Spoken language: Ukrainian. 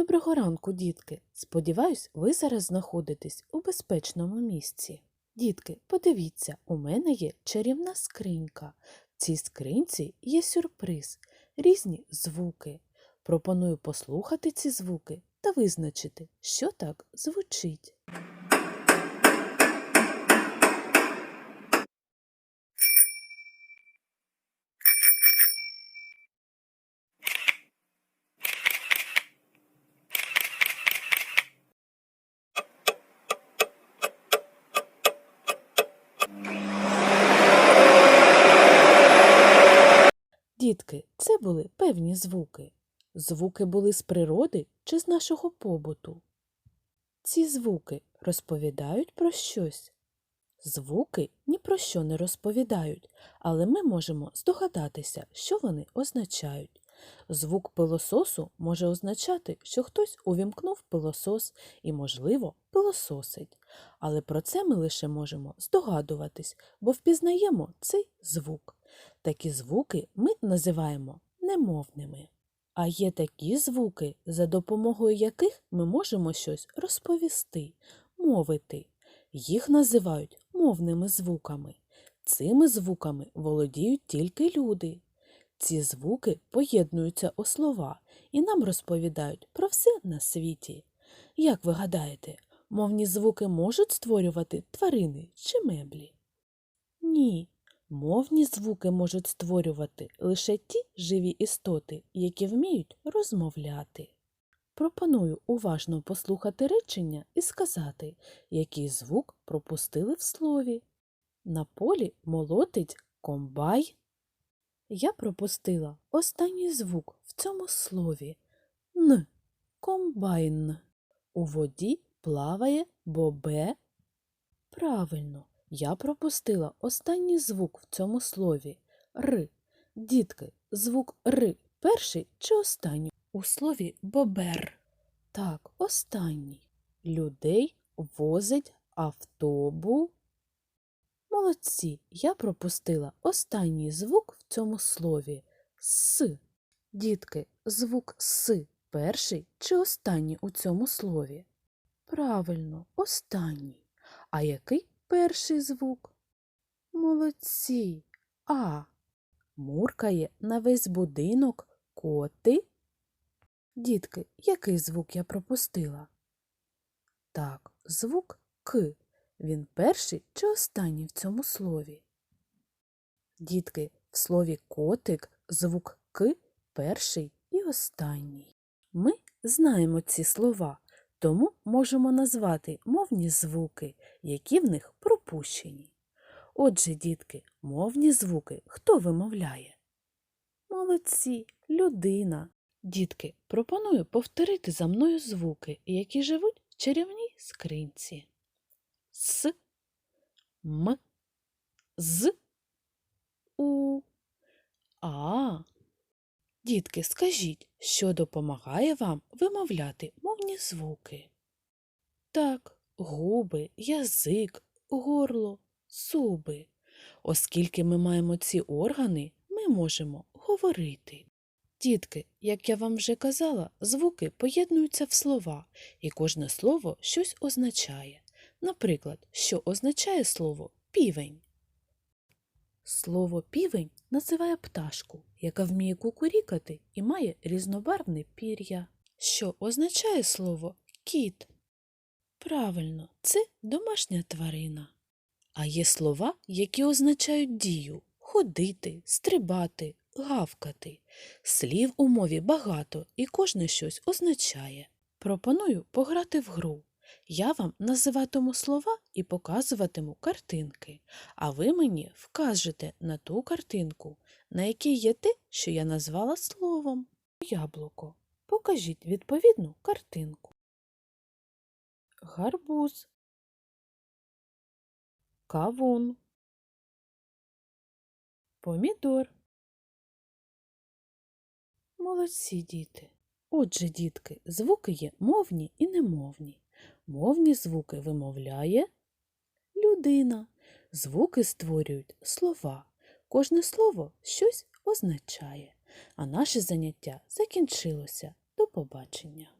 Доброго ранку, дітки! Сподіваюсь, ви зараз знаходитесь у безпечному місці. Дітки, подивіться, у мене є чарівна скринька. В цій скринці є сюрприз, різні звуки. Пропоную послухати ці звуки та визначити, що так звучить. Дітки, це були певні звуки. Звуки були з природи чи з нашого побуту. Ці звуки розповідають про щось. Звуки ні про що не розповідають, але ми можемо здогадатися, що вони означають. Звук пилососу може означати, що хтось увімкнув пилосос і, можливо, пилососить. Але про це ми лише можемо здогадуватись, бо впізнаємо цей звук. Такі звуки ми називаємо немовними. А є такі звуки, за допомогою яких ми можемо щось розповісти, мовити. Їх називають мовними звуками. Цими звуками володіють тільки люди. Ці звуки поєднуються у слова і нам розповідають про все на світі. Як ви гадаєте, мовні звуки можуть створювати тварини чи меблі? Ні. Мовні звуки можуть створювати лише ті живі істоти, які вміють розмовляти. Пропоную уважно послухати речення і сказати, який звук пропустили в слові. На полі молотить комбай. Я пропустила останній звук в цьому слові Н. Комбайн. У воді плаває бобе. Правильно, я пропустила останній звук в цьому слові Р. Дітки, звук Р перший чи останній у слові бобер. Так, останній. Людей возить автобу. Молодці, я пропустила останній звук в цьому слові С. Дітки, звук С перший чи останній у цьому слові? Правильно, останній. А який перший звук? Молодці. А. Муркає на весь будинок коти. Дітки, який звук я пропустила? Так, звук К. Він перший чи останній в цьому слові? Дітки, в слові котик звук К перший і останній. Ми знаємо ці слова, тому можемо назвати мовні звуки, які в них пропущені. Отже, дітки, мовні звуки хто вимовляє? Молодці, людина. Дітки, пропоную повторити за мною звуки, які живуть в чарівній скринці. С, М, З, У, А. Дітки, скажіть, що допомагає вам вимовляти мовні звуки? Так, губи, язик, горло, зуби. Оскільки ми маємо ці органи, ми можемо говорити. Дітки, як я вам вже казала, звуки поєднуються в слова, і кожне слово щось означає. Наприклад, що означає слово півень? Слово півень називає пташку, яка вміє кукурікати і має різнобарвне пір'я. Що означає слово кіт? Правильно, це домашня тварина. А є слова, які означають дію ходити, стрибати, гавкати. Слів у мові багато і кожне щось означає. Пропоную пограти в гру. Я вам називатиму слова і показуватиму картинки, а ви мені вкажете на ту картинку, на якій є те, що я назвала словом. Яблуко. Покажіть відповідну картинку. Гарбуз. Кавун. Помідор. Молодці діти. Отже, дітки, звуки є мовні і немовні. Мовні звуки вимовляє людина. Звуки створюють слова. Кожне слово щось означає. А наше заняття закінчилося. До побачення.